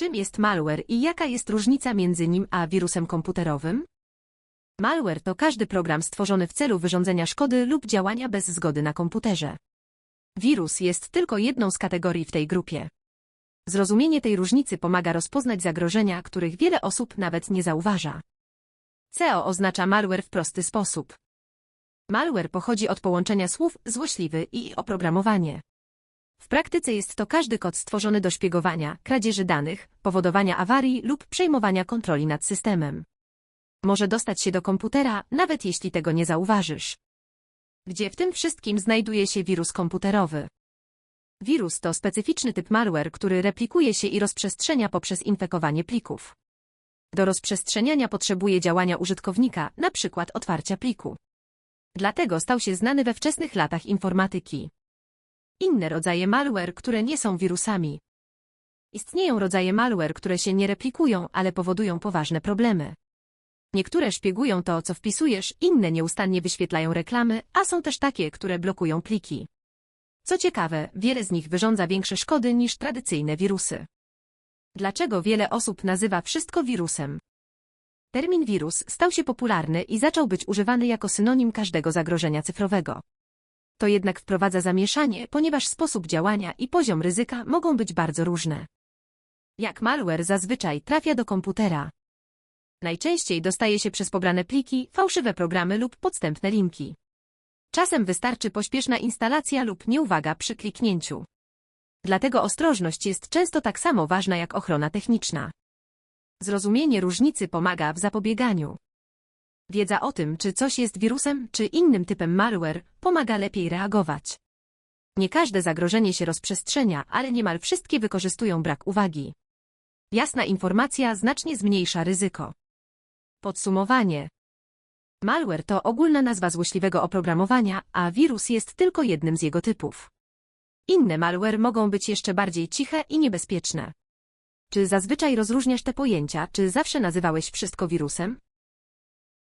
Czym jest malware i jaka jest różnica między nim a wirusem komputerowym? Malware to każdy program stworzony w celu wyrządzenia szkody lub działania bez zgody na komputerze. Wirus jest tylko jedną z kategorii w tej grupie. Zrozumienie tej różnicy pomaga rozpoznać zagrożenia, których wiele osób nawet nie zauważa. CEO oznacza malware w prosty sposób. Malware pochodzi od połączenia słów złośliwy i oprogramowanie. W praktyce jest to każdy kod stworzony do szpiegowania, kradzieży danych, powodowania awarii lub przejmowania kontroli nad systemem. Może dostać się do komputera, nawet jeśli tego nie zauważysz. Gdzie w tym wszystkim znajduje się wirus komputerowy? Wirus to specyficzny typ malware, który replikuje się i rozprzestrzenia poprzez infekowanie plików. Do rozprzestrzeniania potrzebuje działania użytkownika, przykład otwarcia pliku. Dlatego stał się znany we wczesnych latach informatyki. Inne rodzaje malware, które nie są wirusami. Istnieją rodzaje malware, które się nie replikują, ale powodują poważne problemy. Niektóre szpiegują to, co wpisujesz, inne nieustannie wyświetlają reklamy, a są też takie, które blokują pliki. Co ciekawe, wiele z nich wyrządza większe szkody niż tradycyjne wirusy. Dlaczego wiele osób nazywa wszystko wirusem? Termin wirus stał się popularny i zaczął być używany jako synonim każdego zagrożenia cyfrowego. To jednak wprowadza zamieszanie, ponieważ sposób działania i poziom ryzyka mogą być bardzo różne. Jak malware zazwyczaj trafia do komputera. Najczęściej dostaje się przez pobrane pliki, fałszywe programy lub podstępne linki. Czasem wystarczy pośpieszna instalacja lub nieuwaga przy kliknięciu. Dlatego ostrożność jest często tak samo ważna jak ochrona techniczna. Zrozumienie różnicy pomaga w zapobieganiu. Wiedza o tym, czy coś jest wirusem, czy innym typem malware, pomaga lepiej reagować. Nie każde zagrożenie się rozprzestrzenia, ale niemal wszystkie wykorzystują brak uwagi. Jasna informacja znacznie zmniejsza ryzyko. Podsumowanie. Malware to ogólna nazwa złośliwego oprogramowania, a wirus jest tylko jednym z jego typów. Inne malware mogą być jeszcze bardziej ciche i niebezpieczne. Czy zazwyczaj rozróżniasz te pojęcia, czy zawsze nazywałeś wszystko wirusem?